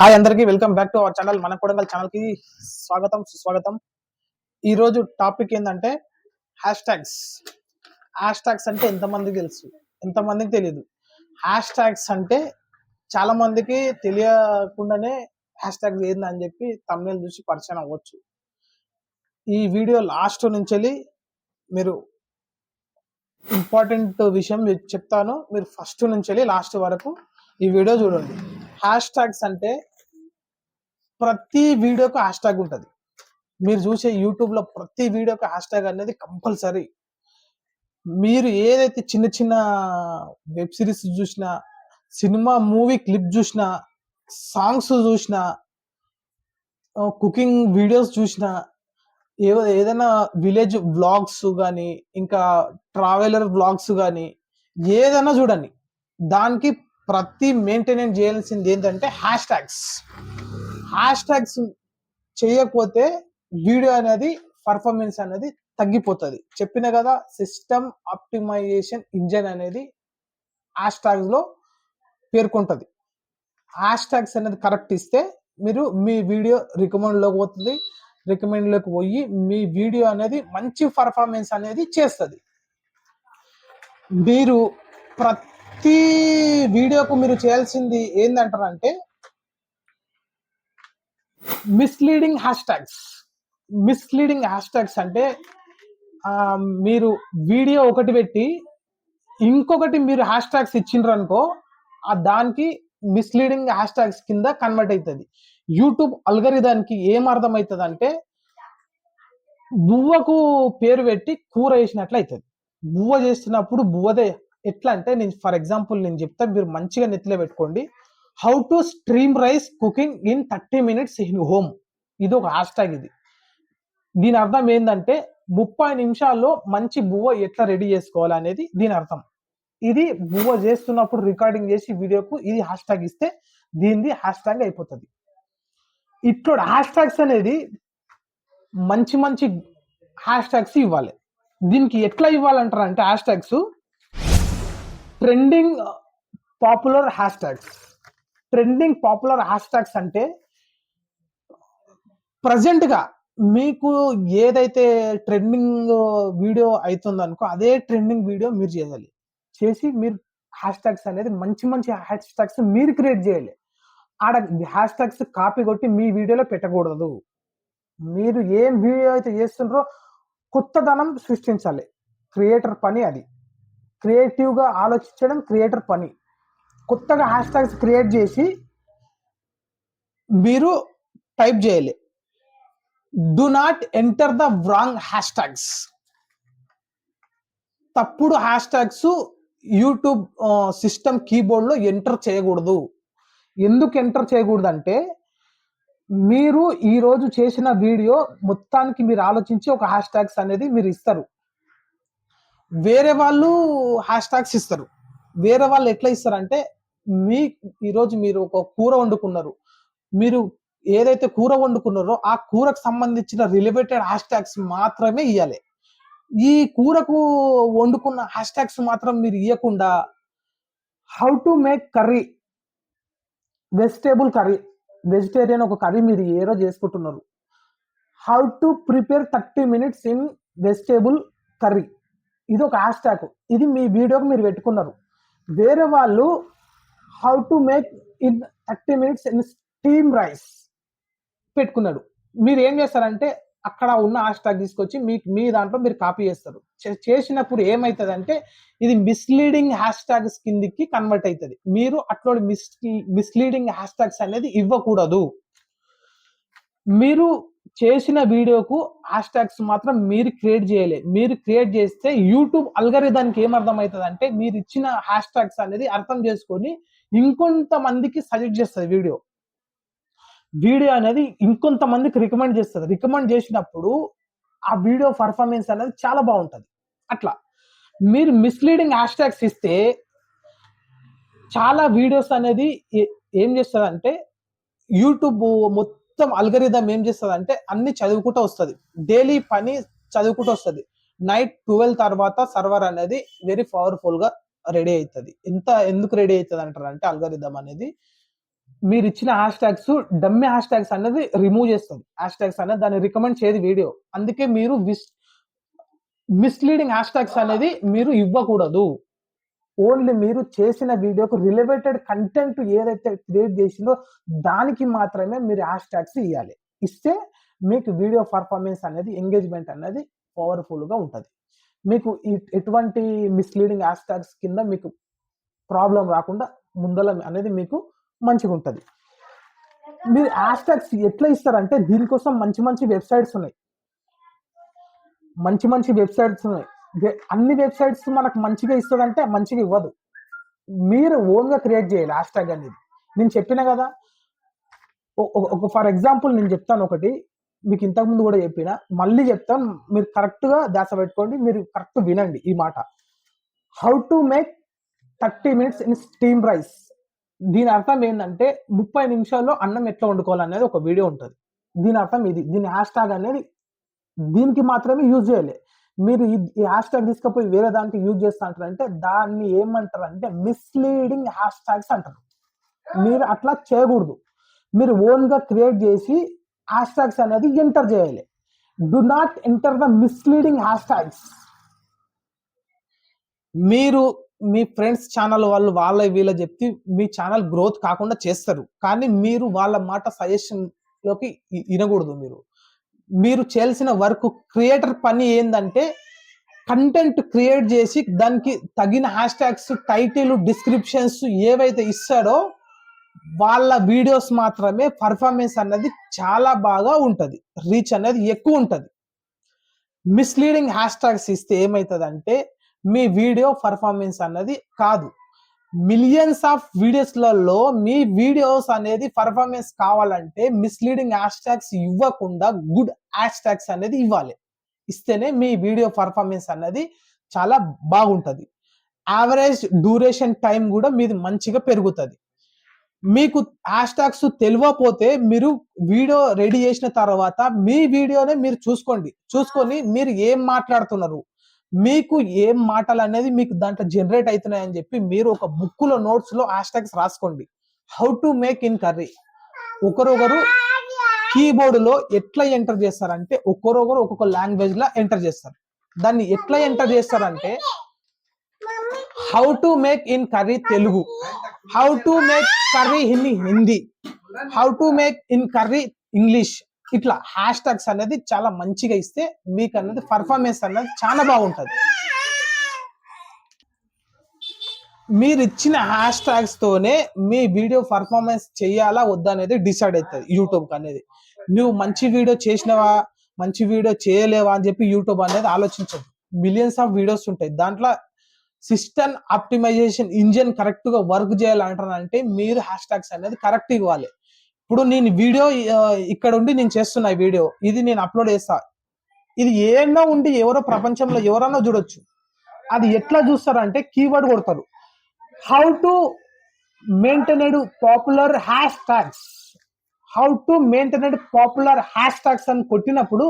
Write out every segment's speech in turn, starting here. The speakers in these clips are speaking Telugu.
హాయ్ అందరికీ welcome back to our channel. మన కొడంగల్ ఛానల్కి స్వాగతం సుస్వాగతం. ఈ రోజు టాపిక్ ఏంటంటే హ్యాష్ ట్యాగ్స్ హ్యాష్ ట్యాగ్స్ అంటే ఎంతమందికి తెలుసు? ఎంతమందికి తెలియదు హ్యాష్ ట్యాగ్స్ అంటే చాలా మందికి తెలియకుండానే హ్యాష్ ట్యాగ్స్ ఏందని చెప్పి తమిళ చూసి పరిచయం అవ్వచ్చు. ఈ వీడియో లాస్ట్ నుంచి వెళ్ళి మీరు ఇంపార్టెంట్ విషయం చెప్తాను. మీరు ఫస్ట్ నుంచి వెళ్ళి లాస్ట్ వరకు ఈ వీడియో చూడండి. హ్యాష్ ట్యాగ్స్ అంటే ప్రతి వీడియోకి హ్యాష్ ట్యాగ్ ఉంటుంది. మీరు చూసే యూట్యూబ్లో ప్రతి వీడియోకి హ్యాష్ ట్యాగ్ అనేది కంపల్సరీ మీరు ఏదైతే చిన్న చిన్న వెబ్ సిరీస్ చూసినా సినిమా మూవీ క్లిప్ చూసినా సాంగ్స్ చూసినా కుకింగ్ వీడియోస్ చూసినా ఏ ఏదైనా విలేజ్ వ్లాగ్స్ కానీ ఇంకా ట్రావెలర్ వ్లాగ్స్ కానీ ఏదైనా చూడండి. దానికి ప్రతి మెయింటెనెన్స్ చేయాల్సింది ఏంటంటే హ్యాష్ ట్యాగ్స్ హ్యాష్ ట్యాగ్స్ చేయకపోతే వీడియో అనేది పర్ఫార్మెన్స్ అనేది తగ్గిపోతుంది. చెప్పిన కదా సిస్టమ్ ఆప్టిమైజేషన్ ఇంజన్ అనేది హ్యాష్ ట్యాగ్స్లో పేర్కొంటుంది. హ్యాష్ ట్యాగ్స్ అనేది కరెక్ట్ ఇస్తే మీరు మీ వీడియో రికమెండ్లోకి పోతుంది. రికమెండ్లోకి పోయి మీ వీడియో అనేది మంచి పర్ఫార్మెన్స్ అనేది చేస్తుంది. మీరు ప్రతి వీడియోకు మీరు చేయాల్సింది ఏంటంటారంటే misleading hash tags misleading hash tags అంటే మీరు వీడియో ఒకటి పెట్టి ఇంకొకటి మీరు హ్యాష్ ట్యాగ్స్ ఇచ్చిండ్రు అనుకో ఆ దానికి మిస్లీడింగ్ హ్యాష్ ట్యాగ్స్ కింద కన్వర్ట్ అవుతుంది యూట్యూబ్ అల్గరిదానికి ఏం అర్థమవుతుంది అంటే బువ్వకు పేరు పెట్టి కూర వేసినట్లు అవుతుంది బువ్వ చేస్తున్నప్పుడు బువ్వదే ఎట్లా అంటే నేను ఫర్ ఎగ్జాంపుల్ నేను చెప్తా మీరు మంచిగా నెత్తిలో పెట్టుకోండి. How to stream rice cooking in thirty minutes in home ఇది ఒక హ్యాష్ ట్యాగ్ ఇది. దీని అర్థం ఏంటంటే ముప్పై నిమిషాల్లో మంచి బువ్వ ఎట్లా రెడీ చేసుకోవాలి అనేది దీని అర్థం. ఇది బువ్వ చేస్తున్నప్పుడు రికార్డింగ్ చేసి వీడియోకు ఇది హ్యాష్ ట్యాగ్ ఇస్తే దీనిది హ్యాష్ ట్యాగ్ అయిపోతుంది. ఇట్లా హ్యాష్ ట్యాగ్స్ అనేది మంచి మంచి హ్యాష్ ట్యాగ్స్ ఇవ్వాలి. దీనికి ఎట్లా ఇవ్వాలంటారు అంటే hashtags trending popular hashtags trending popular hashtags అంటే ప్రజెంట్గా మీకు ఏదైతే ట్రెండింగ్ వీడియో అవుతుందనుకో అదే ట్రెండింగ్ వీడియో మీరు చేయాలి. చేసి మీరు హ్యాష్ ట్యాగ్స్ అనేది మంచి మంచి హ్యాష్ ట్యాగ్స్ మీరు క్రియేట్ చేయాలి. ఆడ హ్యాష్ ట్యాగ్స్ కాపీ కొట్టి మీ వీడియోలో పెట్టకూడదు. మీరు ఏం వీడియో అయితే చేస్తుండ్రో కొత్తదనం సృష్టించాలి. క్రియేటర్ పని అది. క్రియేటివ్గా ఆలోచించడం క్రియేటర్ పని. కొత్తగా హ్యాష్ ట్యాగ్స్ క్రియేట్ చేసి మీరు టైప్ చేయాలి. Do not enter the wrong hashtags తప్పుడు హ్యాష్ ట్యాగ్స్ యూట్యూబ్ సిస్టమ్ కీబోర్డ్లో ఎంటర్ చేయకూడదు. ఎందుకు ఎంటర్ చేయకూడదు అంటే మీరు ఈరోజు చేసిన వీడియో మొత్తానికి మీరు ఆలోచించి ఒక హ్యాష్ ట్యాగ్స్ అనేది మీరు ఇస్తారు. వేరే వాళ్ళు హ్యాష్ ట్యాగ్స్ ఇస్తారు. వేరే వాళ్ళు ఎట్లా ఇస్తారంటే మీ ఈరోజు మీరు ఒక కూర వండుకున్నారు. మీరు ఏదైతే కూర వండుకున్నారో ఆ కూరకు సంబంధించిన రిలేటెడ్ హ్యాష్ ట్యాగ్స్ మాత్రమే ఇవ్వాలి ఈ కూరకు వండుకున్న హ్యాష్ ట్యాగ్స్ మాత్రం మీరు ఇవ్వకుండా how to make curry vegetable curry vegetarian ఒక కర్రీ మీరు ఏ రోజు చేసుకుంటున్నారు. How to prepare thirty minutes in vegetable curry. ఇది ఒక హ్యాష్ ట్యాగ్ ఇది మీ వీడియోకి మీరు పెట్టుకున్నారు. వేరే వాళ్ళు how to make in thirty minutes in steam rice పెట్టుకున్నాడు. మీరు ఏం చేస్తారంటే అక్కడ ఉన్న హ్యాష్ తీసుకొచ్చి మీ మీ దాంట్లో మీరు కాపీ చేస్తారు. చే- చేసినప్పుడు ఏమవుతుంది అంటే ఇది మిస్లీడింగ్ హ్యాష్ ట్యాగ్స్ కిందికి కన్వర్ట్ అవుతుంది మీరు అట్లా మిస్ మిస్లీడింగ్ హ్యాష్ ట్యాగ్స్ అనేది ఇవ్వకూడదు. మీరు చేసిన వీడియోకు హ్యాష్ ట్యాగ్స్ మాత్రం మీరు క్రియేట్ చేయలే. మీరు క్రియేట్ చేస్తే యూట్యూబ్ అల్గరిదానికి ఏం అర్థం అవుతుంది అంటే మీరు ఇచ్చిన హ్యాష్ ట్యాగ్స్ అనేది అర్థం చేసుకొని ఇంకొంతమందికి సజెస్ట్ చేస్తుంది వీడియో. వీడియో అనేది ఇంకొంతమందికి రికమెండ్ చేస్తుంది. రికమెండ్ చేసినప్పుడు ఆ వీడియో పర్ఫార్మెన్స్ అనేది చాలా బాగుంటుంది. అట్లా. మీరు మిస్లీడింగ్ హ్యాష్ ట్యాగ్స్ ఇస్తే చాలా వీడియోస్ అనేది ఏ- ఏం చేస్తుంది అంటే యూట్యూబ్ మొత్తం మొత్తం అల్గరిథం ఏం చేస్తుంది అంటే అన్ని చదువుకుంటూ వస్తుంది. డైలీ పని చదువుకుంటూ వస్తుంది. నైట్ ట్వెల్వ్ తర్వాత సర్వర్ అనేది వెరీ పవర్ఫుల్గా రెడీ అవుతుంది ఎంత ఎందుకు రెడీ అవుతుంది అంటారు అంటే అల్గరిథం అనేది మీరు ఇచ్చిన hashtags dummy hash tags అనేది రిమూవ్ చేస్తుంది. హ్యాష్ ట్యాగ్స్ అనేది దాన్ని రికమెండ్ చేయదు వీడియో. అందుకే మీరు విస్ మిస్లీడింగ్ హ్యాష్ ట్యాగ్స్ అనేది మీరు ఇవ్వకూడదు. ఓన్లీ మీరు చేసిన వీడియోకు రిలేటెడ్ కంటెంట్ ఏదైతే క్రియేట్ చేసిందో దానికి మాత్రమే మీరు హ్యాష్ ట్యాగ్స్ ఇవ్వాలి ఇస్తే మీకు వీడియో పర్ఫార్మెన్స్ అనేది ఎంగేజ్మెంట్ అనేది పవర్ఫుల్గా ఉంటుంది. మీకు ఎటువంటి మిస్లీడింగ్ హ్యాష్ ట్యాగ్స్ కింద మీకు ప్రాబ్లం రాకుండా ముందల అనేది మీకు మంచిగా ఉంటుంది. మీరు హ్యాష్ ట్యాగ్స్ ఎట్లా ఇస్తారంటే దీనికోసం మంచి మంచి వెబ్సైట్స్ ఉన్నాయి. మంచి మంచి వెబ్సైట్స్ ఉన్నాయి. అన్ని వెబ్సైట్స్ మనకు మంచిగా ఇస్తుందంటే మంచిగా ఇవ్వదు. మీరు ఓన్గా క్రియేట్ చేయాలి హ్యాష్ ట్యాగ్ అనేది. నేను చెప్పిన కదా? ఒక ఫర్ ఎగ్జాంపుల్ నేను చెప్తాను ఒకటి. మీకు ఇంతకు ముందు కూడా చెప్పిన. మళ్ళీ చెప్తాను. మీరు కరెక్ట్గా దాస పెట్టుకోండి. మీరు కరెక్ట్ వినండి ఈ మాట. How to make thirty minutes in steam rice. దీని అర్థం ఏంటంటే ముప్పై నిమిషాల్లో అన్నం ఎట్లా వండుకోవాలనేది ఒక వీడియో ఉంటుంది. దీని అర్థం ఇది. దీని హ్యాష్ ట్యాగ్ అనేది దీనికి మాత్రమే యూజ్ చేయాలి. మీరు ఈ- హ్యాష్ ట్యాగ్ తీసుకుపోయి వేరే దానికి యూజ్ చేస్తా అంటారంటే దాన్ని ఏమంటారు? అంటే మిస్లీడింగ్ హ్యాష్ ట్యాగ్స్ అంటారు. మీరు అట్లా చేయకూడదు. మీరు ఓన్గా క్రియేట్ చేసి హ్యాష్ ట్యాగ్స్ అనేది ఎంటర్ చేయాలి. Do not enter the misleading hashtags మీరు మీ ఫ్రెండ్స్ ఛానల్ వాళ్ళు వాళ్ళ వీళ్ళ చెప్తే మీ ఛానల్ గ్రోత్ కాకుండా చేస్తారు. కానీ మీరు వాళ్ళ మాట సజెషన్లోకి వినకూడదు మీరు. మీరు చేయాల్సిన వర్క్ క్రియేటర్ పని ఏంటంటే కంటెంట్ క్రియేట్ చేసి దానికి తగిన హ్యాష్ ట్యాగ్స్ టైటిల్ డిస్క్రిప్షన్స్ ఏవైతే ఇస్తాడో వాళ్ళ వీడియోస్ మాత్రమే పర్ఫార్మెన్స్ అన్నది చాలా బాగా ఉంటుంది. రీచ్ అనేది ఎక్కువ ఉంటుంది. మిస్లీడింగ్ హ్యాష్ ట్యాగ్స్ ఇస్తే ఏమవుతుందంటే మీ వీడియో పర్ఫార్మెన్స్ అన్నది కాదు. మిలియన్స్ ఆఫ్ వీడియోస్లలో మీ వీడియోస్ అనేది పర్ఫార్మెన్స్ కావాలంటే మిస్లీడింగ్ హ్యాష్ ట్యాగ్స్ ఇవ్వకుండా గుడ్ హ్యాష్ ట్యాగ్స్ అనేది ఇవ్వాలి. ఇస్తేనే మీ వీడియో పర్ఫార్మెన్స్ అన్నది చాలా బాగుంటుంది. యావరేజ్ డ్యూరేషన్ టైం కూడా మీది మంచిగా పెరుగుతుంది. మీకు హ్యాష్ ట్యాగ్స్ తెలియకపోతే మీరు వీడియో రెడీ చేసిన తర్వాత మీ వీడియోనే మీరు చూసుకోండి. చూసుకొని మీరు ఏం మాట్లాడుతున్నారు? మీకు ఏం మాటలు అనేది మీకు దాంట్లో జనరేట్ అవుతున్నాయని చెప్పి మీరు ఒక బుక్లో నోట్స్లో హ్యాష్ ట్యాగ్స్ రాసుకోండి. How to make in curry ఒకరొకరు కీబోర్డ్లో ఎట్లా ఎంటర్ చేస్తారంటే ఒకరొకరు ఒక్కొక్క లాంగ్వేజ్లో ఎంటర్ చేస్తారు. దాన్ని ఎట్లా ఎంటర్ చేస్తారంటే how to make in curry Telugu. How to make curry in Hindi how to make in curry English ఇట్లా హ్యాష్ ట్యాగ్స్ అనేది చాలా మంచిగా ఇస్తే మీకు అనేది పర్ఫార్మెన్స్ అనేది చాలా బాగుంటుంది. మీరు ఇచ్చిన హ్యాష్ ట్యాగ్స్ తోనే మీ వీడియో పర్ఫార్మెన్స్ చేయాలా వద్దా అనేది డిసైడ్ అవుతుంది యూట్యూబ్ అనేది. నువ్వు మంచి వీడియో చేసినవా మంచి వీడియో చేయలేవా అని చెప్పి యూట్యూబ్ అనేది ఆలోచించదు మిలియన్స్ ఆఫ్ వీడియోస్ ఉంటాయి. దాంట్లో సిస్టమ్ ఆప్టిమైజేషన్ ఇంజిన్ కరెక్ట్గా వర్క్ చేయాలంటారంటే మీరు హ్యాష్ ట్యాగ్స్ అనేది కరెక్ట్ ఇవ్వాలి. ఇప్పుడు నేను వీడియో ఇక్కడ ఉండి నేను చేస్తున్నా వీడియో. ఇది నేను అప్లోడ్ చేస్తా. ఇది ఏమో ఉండి ఎవరో ప్రపంచంలో ఎవరన్నా చూడొచ్చు. అది ఎట్లా చూస్తారంటే కీవర్డ్ కొడతారు. How to maintained popular hashtags how to maintained popular hashtags అని కొట్టినప్పుడు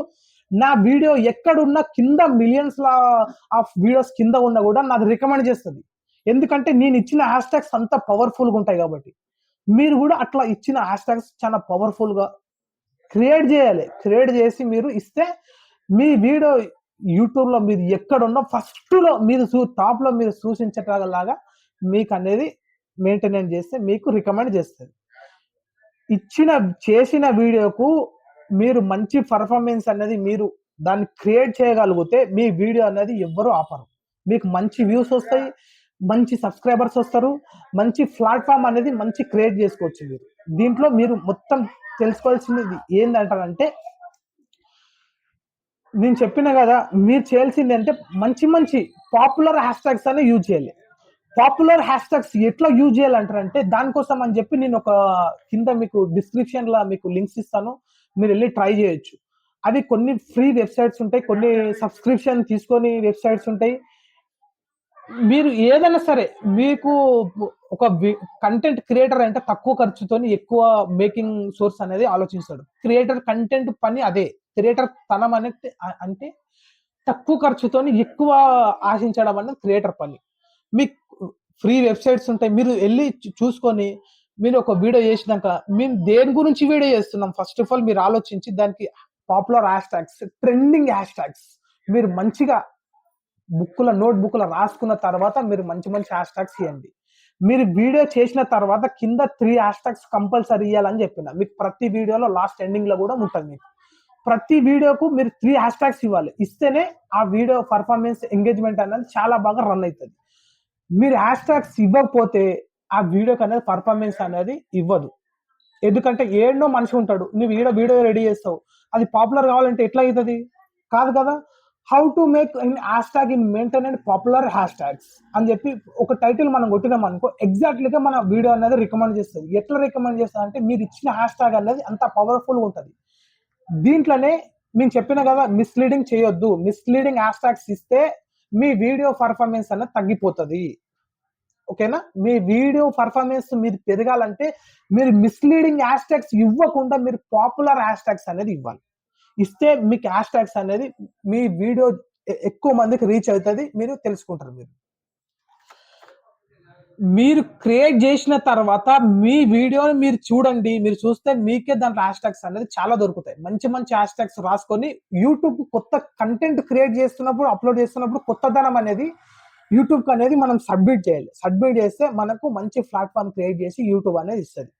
నా వీడియో ఎక్కడున్నా కింద మిలియన్స్ ఆఫ్ వీడియోస్ కింద ఉన్నా కూడా నాకు రికమెండ్ చేస్తుంది. ఎందుకంటే నేను ఇచ్చిన హ్యాష్ ట్యాగ్స్ అంత పవర్ఫుల్గా ఉంటాయి కాబట్టి. మీరు కూడా అట్లా ఇచ్చిన హ్యాష్ ట్యాగ్స్ చాలా పవర్ఫుల్గా క్రియేట్ చేయాలి. క్రియేట్ చేసి మీరు ఇస్తే మీ వీడియో యూట్యూబ్లో మీరు ఎక్కడున్నా ఫస్ట్లో మీరు టాప్లో మీరు సూచించటలాగా మీకు అనేది మెయింటెనెన్స్ చేస్తే మీకు రికమెండ్ చేస్తుంది. ఇచ్చిన చేసిన వీడియోకు మీరు మంచి పర్ఫార్మెన్స్ అనేది మీరు దాన్ని క్రియేట్ చేయగలిగితే మీ వీడియో అనేది ఎవ్వరూ ఆపరు. మీకు మంచి వ్యూస్ వస్తాయి మంచి సబ్స్క్రైబర్స్ వస్తారు మంచి ప్లాట్ఫామ్ అనేది మంచి క్రియేట్ చేసుకోవచ్చు మీరు. దీంట్లో మీరు మొత్తం తెలుసుకోవాల్సింది ఏంటంటారంటే నేను చెప్పిన కదా మీరు చేయాల్సింది అంటే మంచి మంచి పాపులర్ హ్యాష్ ట్యాగ్స్ అనే యూజ్ చేయాలి. పాపులర్ హ్యాష్ ట్యాగ్స్ ఎట్లా యూజ్ చేయాలంటారంటే దానికోసం అని చెప్పి నేను ఒక కింద మీకు డిస్క్రిప్షన్లో మీకు లింక్స్ ఇస్తాను మీరు వెళ్ళి ట్రై చేయొచ్చు. అవి కొన్ని ఫ్రీ వెబ్సైట్స్ ఉంటాయి కొన్ని సబ్స్క్రిప్షన్ తీసుకొని వెబ్సైట్స్ ఉంటాయి. మీరు ఏదైనా సరే మీకు ఒక కంటెంట్ క్రియేటర్ అంటే తక్కువ ఖర్చుతోని ఎక్కువ మేకింగ్ సోర్స్ అనేది ఆలోచిస్తాడు. క్రియేటర్ కంటెంట్ పని అదే. క్రియేటర్ తనం అనేది అంటే తక్కువ ఖర్చుతోని ఎక్కువ ఆశించడం అనేది క్రియేటర్ పని. మీకు ఫ్రీ వెబ్సైట్స్ ఉంటాయి. మీరు వెళ్ళి చూసుకొని మీరు ఒక వీడియో చేసినాక మేము దేని గురించి వీడియో చేస్తున్నాం? ఫస్ట్ ఆఫ్ ఆల్ మీరు ఆలోచించి దానికి popular hashtags trending hashtags మీరు మంచిగా బుక్కుల నోట్ బుక్ల రాసుకున్న తర్వాత మీరు మంచి మంచి హ్యాష్ ట్యాగ్స్ ఇవ్వండి మీరు వీడియో చేసిన తర్వాత కింద త్రీ హ్యాష్ ట్యాగ్స్ కంపల్సరీ ఇవ్వాలని చెప్పిన. మీకు ప్రతి వీడియోలో లాస్ట్ ఎండింగ్లో కూడా ఉంటుంది మీకు. ప్రతి వీడియోకు మీరు త్రీ హ్యాష్ ట్యాగ్స్ ఇవ్వాలి. ఇస్తేనే ఆ వీడియో పర్ఫార్మెన్స్ ఎంగేజ్మెంట్ అనేది చాలా బాగా రన్ అవుతుంది. మీరు హ్యాష్ ట్యాగ్స్ ఇవ్వకపోతే ఆ వీడియోకి అనేది పర్ఫార్మెన్స్ అనేది ఇవ్వదు. ఎందుకంటే ఏడో మనిషి ఉంటాడు. నువ్వు ఈడ వీడియో రెడీ చేస్తావు. అది పాపులర్ కావాలంటే ఎట్లా అవుతుంది కాదు కదా? How to make in hashtag in maintain and popular hashtags అని చెప్పి ఒక టైటిల్ మనం కొట్టినాం అనుకో ఎగ్జాక్ట్లీగా మన వీడియో అనేది రికమెండ్ చేస్తుంది. ఎట్లా రికమెండ్ చేస్తుంది అంటే మీరు ఇచ్చిన హ్యాష్ ట్యాగ్ అనేది అంత పవర్ఫుల్ ఉంటుంది. దీంట్లోనే మేము చెప్పిన కదా మిస్లీడింగ్ చేయొద్దు. మిస్లీడింగ్ హ్యాష్ ట్యాగ్స్ ఇస్తే మీ వీడియో పర్ఫార్మెన్స్ అనేది తగ్గిపోతుంది. ఓకేనా మీ వీడియో పర్ఫార్మెన్స్ మీరు పెరగాలంటే మీరు మిస్లీడింగ్ హ్యాష్ ట్యాగ్స్ ఇవ్వకుండా మీరు పాపులర్ హ్యాష్ ట్యాగ్స్ అనేది ఇవ్వాలి. ఇస్తే మీకు హ్యాష్ ట్యాగ్స్ అనేది మీ వీడియో ఎక్కువ మందికి రీచ్ అవుతుంది మీరు తెలుసుకుంటారు మీరు. మీరు క్రియేట్ చేసిన తర్వాత మీ వీడియోని మీరు చూడండి మీరు చూస్తే మీకే దాంట్లో హ్యాష్ ట్యాగ్స్ అనేది చాలా దొరుకుతాయి. మంచి మంచి హ్యాష్ ట్యాగ్స్ రాసుకొని యూట్యూబ్ కొత్త కంటెంట్ క్రియేట్ చేస్తున్నప్పుడు అప్లోడ్ చేస్తున్నప్పుడు కొత్తదనం అనేది యూట్యూబ్ అనేది మనం సబ్మిట్ చేయాలి. సబ్మిట్ చేస్తే మనకు మంచి ప్లాట్ఫామ్ క్రియేట్ చేసి యూట్యూబ్ అనేది ఇస్తుంది.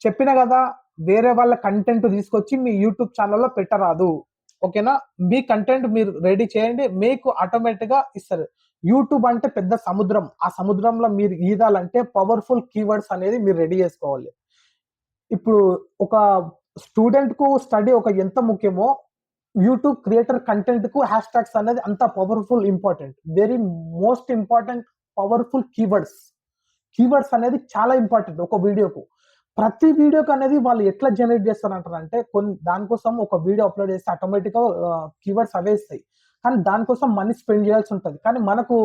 చెప్పిన కదా వేరే వాళ్ళ కంటెంట్ తీసుకొచ్చి మీ యూట్యూబ్ ఛానల్లో పెట్టరాదు. ఓకేనా? మీ కంటెంట్ మీరు రెడీ చేయండి మీకు ఆటోమేటిక్గా ఇస్తారు. యూట్యూబ్ అంటే పెద్ద సముద్రం. ఆ సముద్రంలో మీరు ఈదాలంటే పవర్ఫుల్ కీవర్డ్స్ అనేది మీరు రెడీ చేసుకోవాలి. ఇప్పుడు ఒక స్టూడెంట్కు స్టడీ ఒక ఎంత ముఖ్యమో యూట్యూబ్ క్రియేటర్ కంటెంట్కు హ్యాష్ ట్యాగ్స్ అనేది అంత powerful important very most important powerful keywords keywords అనేది చాలా ఇంపార్టెంట్ ఒక వీడియోకు ప్రతి వీడియోకి అనేది వాళ్ళు ఎట్లా జనరేట్ చేస్తారంటారంటే కొన్ని దానికోసం ఒక వీడియో అప్లోడ్ చేస్తే ఆటోమేటిక్గా కీవర్డ్స్ అవే ఇస్తాయి కానీ దానికోసం మనీ స్పెండ్ చేయాల్సి ఉంటుంది. కానీ మనకు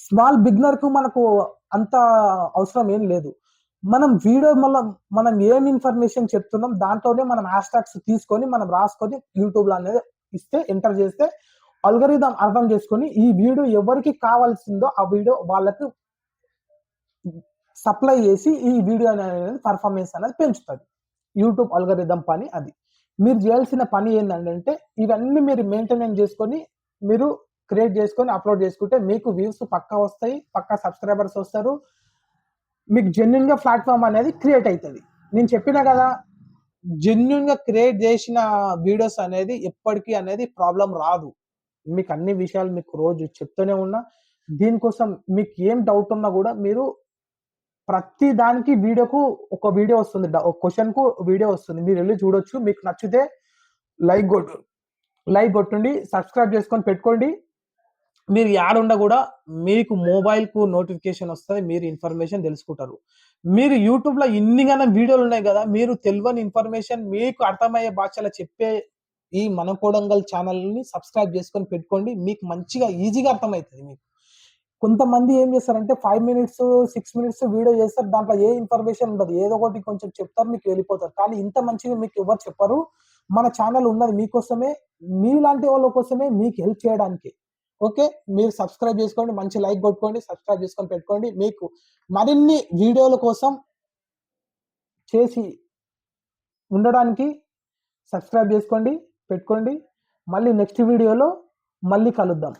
స్మాల్ బిగ్నర్కు మనకు అంత అవసరం ఏం లేదు. మనం వీడియో మళ్ళీ మనం ఏం ఇన్ఫర్మేషన్ చెప్తున్నాం దాంట్లోనే మనం హ్యాష్ తీసుకొని మనం రాసుకొని యూట్యూబ్లో అనేది ఇస్తే ఎంటర్ చేస్తే అల్గరిథం అర్థం చేసుకొని ఈ వీడియో ఎవరికి కావాల్సిందో ఆ వీడియో వాళ్ళకు సప్లై చేసి ఈ వీడియో అనేది పర్ఫార్మెన్స్ అనేది పెంచుతుంది. యూట్యూబ్ అల్గరిథం పని అది. మీరు చేయాల్సిన పని ఏంటంటే ఇవన్నీ మీరు మెయింటెనెన్స్ చేసుకొని మీరు క్రియేట్ చేసుకొని అప్లోడ్ చేసుకుంటే మీకు వ్యూస్ పక్కా వస్తాయి పక్కా సబ్స్క్రైబర్స్ వస్తారు. మీకు జెన్యున్గా ప్లాట్ఫామ్ అనేది క్రియేట్ అవుతుంది నేను చెప్పిన కదా జెన్యున్గా క్రియేట్ చేసిన వీడియోస్ అనేది ఎప్పటికీ అనేది ప్రాబ్లం రాదు. మీకు అన్ని విషయాలు మీకు రోజు చెప్తూనే ఉన్నా. దీనికోసం మీకు ఏం డౌట్ ఉన్నా కూడా మీరు ప్రతి దానికి వీడియోకు ఒక వీడియో వస్తుంది. ఒక క్వశ్చన్కు వీడియో వస్తుంది. మీరు వెళ్ళి చూడొచ్చు. మీకు నచ్చితే లైక్ కొట్టు లైక్ కొట్టండి. సబ్స్క్రైబ్ చేసుకొని పెట్టుకోండి. మీరు యాడుండా కూడా మీకు మొబైల్కు నోటిఫికేషన్ వస్తుంది. మీరు ఇన్ఫర్మేషన్ తెలుసుకుంటారు. మీరు యూట్యూబ్లో ఇన్ని వీడియోలు ఉన్నాయి కదా మీరు తెలియని ఇన్ఫర్మేషన్ మీకు అర్థమయ్యే భాషలో చెప్పే ఈ మన కోడంగల్ సబ్స్క్రైబ్ చేసుకొని పెట్టుకోండి. మీకు మంచిగా ఈజీగా అర్థమవుతుంది మీకు. కొంతమంది ఏం చేస్తారంటే five minutes six minutes video చేస్తారు. దాంట్లో ఏ ఇన్ఫర్మేషన్ ఉండదు. ఏదో ఒకటి కొంచెం చెప్తారు మీకు వెళ్ళిపోతారు. కానీ ఇంత మంచిగా మీకు ఎవరు చెప్పరు. మన ఛానల్ ఉన్నది మీకోసమే మీలాంటి వాళ్ళ కోసమే మీకు హెల్ప్ చేయడానికి. ఓకే మీరు సబ్స్క్రైబ్ చేసుకోండి మంచి లైక్ కొట్టుకోండి సబ్స్క్రైబ్ చేసుకొని పెట్టుకోండి. మీకు మరిన్ని వీడియోల కోసం చేసి ఉండడానికి సబ్స్క్రైబ్ చేసుకోండి పెట్టుకోండి. మళ్ళీ నెక్స్ట్ వీడియోలో మళ్ళీ కలుద్దాం.